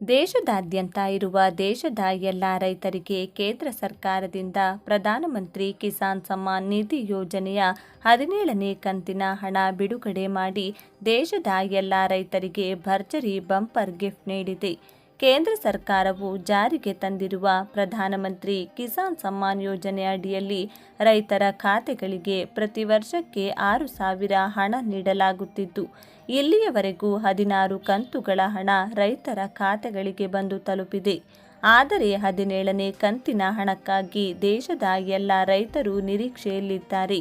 ದೇಶದಾದ್ಯಂತ ಇರುವ ದೇಶದ ಎಲ್ಲ ರೈತರಿಗೆ ಕೇಂದ್ರ ಸರ್ಕಾರದಿಂದ ಪ್ರಧಾನಮಂತ್ರಿ ಕಿಸಾನ್ ಸಮ್ಮಾನ್ ನಿಧಿ ಯೋಜನೆಯ ಹದಿನೇಳನೇ ಕಂತಿನ ಹಣ ಬಿಡುಗಡೆ ಮಾಡಿ ದೇಶದ ಎಲ್ಲ ರೈತರಿಗೆ ಭರ್ಜರಿ ಬಂಪರ್ ಗಿಫ್ಟ್ ನೀಡಿದೆ. ಕೇಂದ್ರ ಸರ್ಕಾರವು ಜಾರಿಗೆ ತಂದಿರುವ ಪ್ರಧಾನಮಂತ್ರಿ ಕಿಸಾನ್ ಸಮ್ಮಾನ್ ಯೋಜನೆ ಅಡಿಯಲ್ಲಿ ರೈತರ ಖಾತೆಗಳಿಗೆ ಪ್ರತಿ ವರ್ಷಕ್ಕೆ ಆರು ಸಾವಿರ ಹಣ ನೀಡಲಾಗುತ್ತಿದ್ದು, ಇಲ್ಲಿಯವರೆಗೂ ಹದಿನಾರು ಕಂತುಗಳ ಹಣ ರೈತರ ಖಾತೆಗಳಿಗೆ ಬಂದು ತಲುಪಿದೆ. ಆದರೆ ಹದಿನೇಳನೇ ಕಂತಿನ ಹಣಕ್ಕಾಗಿ ದೇಶದ ಎಲ್ಲ ರೈತರು ನಿರೀಕ್ಷೆಯಲ್ಲಿದ್ದಾರೆ.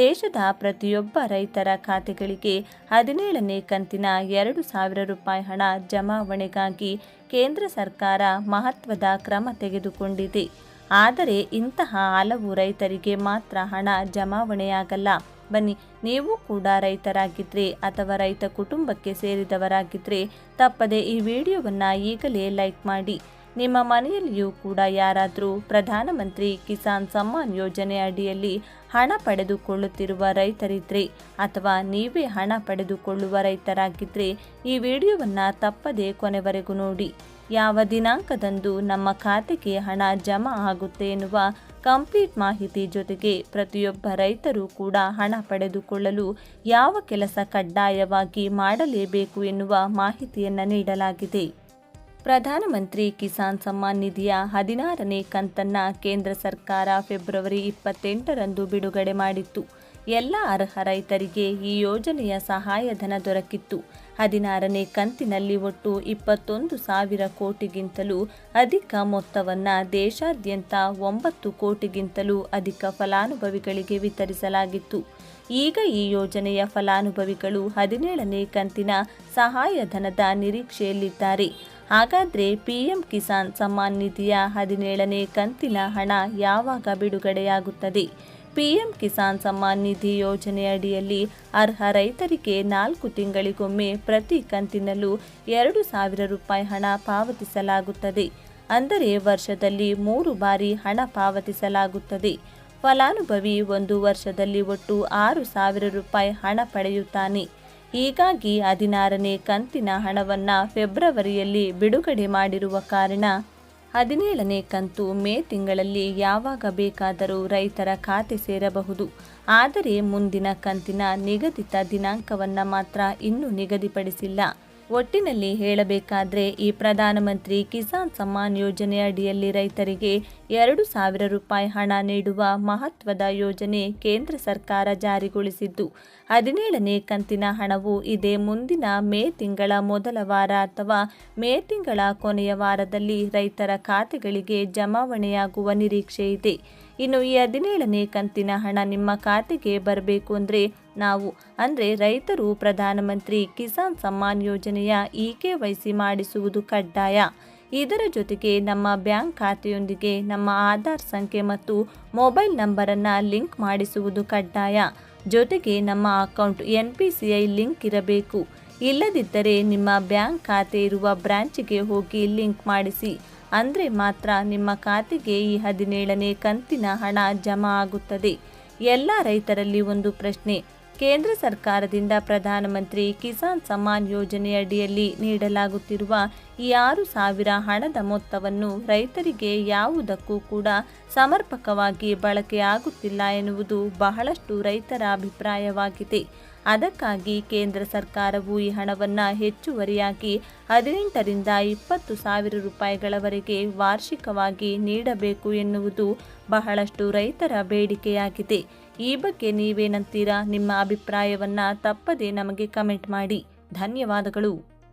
ದೇಶದ ಪ್ರತಿಯೊಬ್ಬ ರೈತರ ಖಾತೆಗಳಿಗೆ ಹದಿನೇಳನೇ ಕಂತಿನ ಎರಡು ಸಾವಿರ ರೂಪಾಯಿ ಹಣ ಜಮಾವಣೆಗಾಗಿ ಕೇಂದ್ರ ಸರ್ಕಾರ ಮಹತ್ವದ ಕ್ರಮ ತೆಗೆದುಕೊಂಡಿದೆ. ಆದರೆ ಇಂತಹ ಹಲವು ರೈತರಿಗೆ ಮಾತ್ರ ಹಣ ಜಮಾವಣೆಯಾಗಲ್ಲ. ಬನ್ನಿ, ನೀವು ಕೂಡ ರೈತರಾಗಿದ್ದರೆ ಅಥವಾ ರೈತ ಕುಟುಂಬಕ್ಕೆ ಸೇರಿದವರಾಗಿದ್ದರೆ ತಪ್ಪದೆ ಈ ವಿಡಿಯೋವನ್ನು ಈಗಲೇ ಲೈಕ್ ಮಾಡಿ. ನಿಮ್ಮ ಮನೆಯಲ್ಲಿಯೂ ಕೂಡ ಯಾರಾದರೂ ಪ್ರಧಾನಮಂತ್ರಿ ಕಿಸಾನ್ ಸಮ್ಮಾನ್ ಯೋಜನೆ ಅಡಿಯಲ್ಲಿ ಹಣ ಪಡೆದುಕೊಳ್ಳುತ್ತಿರುವ ರೈತರಿದ್ದರೆ ಅಥವಾ ನೀವೇ ಹಣ ಪಡೆದುಕೊಳ್ಳುವ ರೈತರಾಗಿದ್ದರೆ ಈ ವಿಡಿಯೋವನ್ನು ತಪ್ಪದೆ ಕೊನೆವರೆಗೂ ನೋಡಿ. ಯಾವ ದಿನಾಂಕದಂದು ನಮ್ಮ ಖಾತೆಗೆ ಹಣ ಜಮಾ ಆಗುತ್ತೆ ಎನ್ನುವ ಕಂಪ್ಲೀಟ್ ಮಾಹಿತಿ ಜೊತೆಗೆ ಪ್ರತಿಯೊಬ್ಬ ರೈತರು ಕೂಡ ಹಣ ಪಡೆದುಕೊಳ್ಳಲು ಯಾವ ಕೆಲಸ ಕಡ್ಡಾಯವಾಗಿ ಮಾಡಲೇಬೇಕು ಎನ್ನುವ ಮಾಹಿತಿಯನ್ನು ನೀಡಲಾಗಿದೆ. ಪ್ರಧಾನಮಂತ್ರಿ ಕಿಸಾನ್ ಸಮ್ಮಾನ್ ನಿಧಿಯ ಹದಿನಾರನೇ ಕಂತನ್ನ ಕೇಂದ್ರ ಸರ್ಕಾರ ಫೆಬ್ರವರಿ ಇಪ್ಪತ್ತೆಂಟರಂದು ಬಿಡುಗಡೆ ಮಾಡಿತ್ತು. ಎಲ್ಲ ಅರ್ಹ ರೈತರಿಗೆ ಈ ಯೋಜನೆಯ ಸಹಾಯಧನ ದೊರಕಿತ್ತು. ಹದಿನಾರನೇ ಕಂತಿನಲ್ಲಿ ಒಟ್ಟು ಇಪ್ಪತ್ತೊಂದು ಸಾವಿರ ಕೋಟಿಗಿಂತಲೂ ಅಧಿಕ ಮೊತ್ತವನ್ನು ದೇಶಾದ್ಯಂತ ಒಂಬತ್ತು ಕೋಟಿಗಿಂತಲೂ ಅಧಿಕ ಫಲಾನುಭವಿಗಳಿಗೆ ವಿತರಿಸಲಾಗಿತ್ತು. ಈಗ ಈ ಯೋಜನೆಯ ಫಲಾನುಭವಿಗಳು ಹದಿನೇಳನೇ ಕಂತಿನ ಸಹಾಯಧನದ ನಿರೀಕ್ಷೆಯಲ್ಲಿದ್ದಾರೆ. ಹಾಗಾದರೆ ಪಿಎಂ ಕಿಸಾನ್ ಸಮ್ಮಾನ್ ನಿಧಿಯ ಹದಿನೇಳನೇ ಕಂತಿನ ಹಣ ಯಾವಾಗ ಬಿಡುಗಡೆಯಾಗುತ್ತದೆ? ಪಿಎಂ ಕಿಸಾನ್ ಸಮ್ಮಾನ್ ನಿಧಿ ಯೋಜನೆ ಅಡಿಯಲ್ಲಿ ಅರ್ಹ ರೈತರಿಗೆ ನಾಲ್ಕು ತಿಂಗಳಿಗೊಮ್ಮೆ ಪ್ರತಿ ಕಂತಿನಲ್ಲೂ ಎರಡು ಸಾವಿರ ರೂಪಾಯಿ ಹಣ ಪಾವತಿಸಲಾಗುತ್ತದೆ. ಅಂದರೆ ವರ್ಷದಲ್ಲಿ ಮೂರು ಬಾರಿ ಹಣ ಪಾವತಿಸಲಾಗುತ್ತದೆ. ಫಲಾನುಭವಿ ಒಂದು ವರ್ಷದಲ್ಲಿ ಒಟ್ಟು ಆರು ಸಾವಿರ ರೂಪಾಯಿ ಹಣ ಪಡೆಯುತ್ತಾನೆ. ಹೀಗಾಗಿ ಹದಿನಾರನೇ ಕಂತಿನ ಹಣವನ್ನು ಫೆಬ್ರವರಿಯಲ್ಲಿ ಬಿಡುಗಡೆ ಮಾಡಿರುವ ಕಾರಣ ಹದಿನೇಳನೇ ಕಂತು ಮೇ ತಿಂಗಳಲ್ಲಿ ಯಾವಾಗ ಬೇಕಾದರೂ ರೈತರ ಖಾತೆ ಸೇರಬಹುದು. ಆದರೆ ಮುಂದಿನ ಕಂತಿನ ನಿಗದಿತ ದಿನಾಂಕವನ್ನು ಮಾತ್ರ ಇನ್ನೂ ನಿಗದಿಪಡಿಸಿಲ್ಲ. ಒಟ್ಟಿನಲ್ಲಿ ಹೇಳಬೇಕಾದ್ರೆ ಈ ಪ್ರಧಾನಮಂತ್ರಿ ಕಿಸಾನ್ ಸಮ್ಮಾನ್ ಯೋಜನೆ ಅಡಿಯಲ್ಲಿ ರೈತರಿಗೆ ಎರಡು ಸಾವಿರ ರೂಪಾಯಿ ಹಣ ನೀಡುವ ಮಹತ್ವದ ಯೋಜನೆ ಕೇಂದ್ರ ಸರ್ಕಾರ ಜಾರಿಗೊಳಿಸಿದ್ದು. ಹದಿನೇಳನೇ ಕಂತಿನ ಹಣವು ಇದೇ ಮುಂದಿನ ಮೇ ತಿಂಗಳ ಮೊದಲ ವಾರ ಅಥವಾ ಮೇ ತಿಂಗಳ ಕೊನೆಯ ವಾರದಲ್ಲಿ ರೈತರ ಖಾತೆಗಳಿಗೆ ಜಮಾವಣೆಯಾಗುವ ನಿರೀಕ್ಷೆ ಇದೆ. ಇನ್ನು ಈ ಹದಿನೇಳನೇ ಕಂತಿನ ಹಣ ನಿಮ್ಮ ಖಾತೆಗೆ ಬರಬೇಕು ಅಂದರೆ ನಾವು, ಅಂದರೆ ರೈತರು, ಪ್ರಧಾನಮಂತ್ರಿ ಕಿಸಾನ್ ಸಮ್ಮಾನ್ ಯೋಜನೆಯ ಇ ಕೆ ವೈ ಸಿ ಮಾಡಿಸುವುದು ಕಡ್ಡಾಯ. ಇದರ ಜೊತೆಗೆ ನಮ್ಮ ಬ್ಯಾಂಕ್ ಖಾತೆಯೊಂದಿಗೆ ನಮ್ಮ ಆಧಾರ್ ಸಂಖ್ಯೆ ಮತ್ತು ಮೊಬೈಲ್ ನಂಬರನ್ನು ಲಿಂಕ್ ಮಾಡಿಸುವುದು ಕಡ್ಡಾಯ. ಜೊತೆಗೆ ನಮ್ಮ account N P C I link ಇರಬೇಕು. ಇಲ್ಲದಿದ್ದರೆ ನಿಮ್ಮ ಬ್ಯಾಂಕ್ ಖಾತೆ ಇರುವ ಬ್ರಾಂಚ್ಗೆ ಹೋಗಿ ಲಿಂಕ್ ಮಾಡಿಸಿ. ಅಂದರೆ ಮಾತ್ರ ನಿಮ್ಮ ಖಾತೆಗೆ ಈ ಹದಿನೇಳನೇ ಕಂತಿನ ಹಣ ಜಮಾ ಆಗುತ್ತದೆ. ಎಲ್ಲ ರೈತರಲ್ಲಿ ಒಂದು ಪ್ರಶ್ನೆ. ಕೇಂದ್ರ ಸರ್ಕಾರದಿಂದ ಪ್ರಧಾನಮಂತ್ರಿ ಕಿಸಾನ್ ಸಮ್ಮಾನ್ ಯೋಜನೆ ಅಡಿಯಲ್ಲಿ ನೀಡಲಾಗುತ್ತಿರುವ ಈ ಆರು ಸಾವಿರ ಹಣದ ಮೊತ್ತವನ್ನು ರೈತರಿಗೆ ಯಾವುದಕ್ಕೂ ಕೂಡ ಸಮರ್ಪಕವಾಗಿ ಬಳಕೆಯಾಗುತ್ತಿಲ್ಲ ಎನ್ನುವುದು ಬಹಳಷ್ಟು ರೈತರ ಅಭಿಪ್ರಾಯವಾಗಿದೆ. ಅದಕ್ಕಾಗಿ ಕೇಂದ್ರ ಸರ್ಕಾರವು ಈ ಹಣವನ್ನು ಹೆಚ್ಚುವರಿಯಾಗಿ ಹದಿನೆಂಟರಿಂದ ಇಪ್ಪತ್ತು ಸಾವಿರ ರೂಪಾಯಿಗಳವರೆಗೆ ವಾರ್ಷಿಕವಾಗಿ ನೀಡಬೇಕು ಎನ್ನುವುದು ಬಹಳಷ್ಟು ರೈತರ ಬೇಡಿಕೆಯಾಗಿದೆ. ಈ ಬಗ್ಗೆ ನೀವೇನಂತೀರಾ? ನಿಮ್ಮ ಅಭಿಪ್ರಾಯವನ್ನು ತಪ್ಪದೇ ನಮಗೆ ಕಮೆಂಟ್ ಮಾಡಿ. ಧನ್ಯವಾದಗಳು.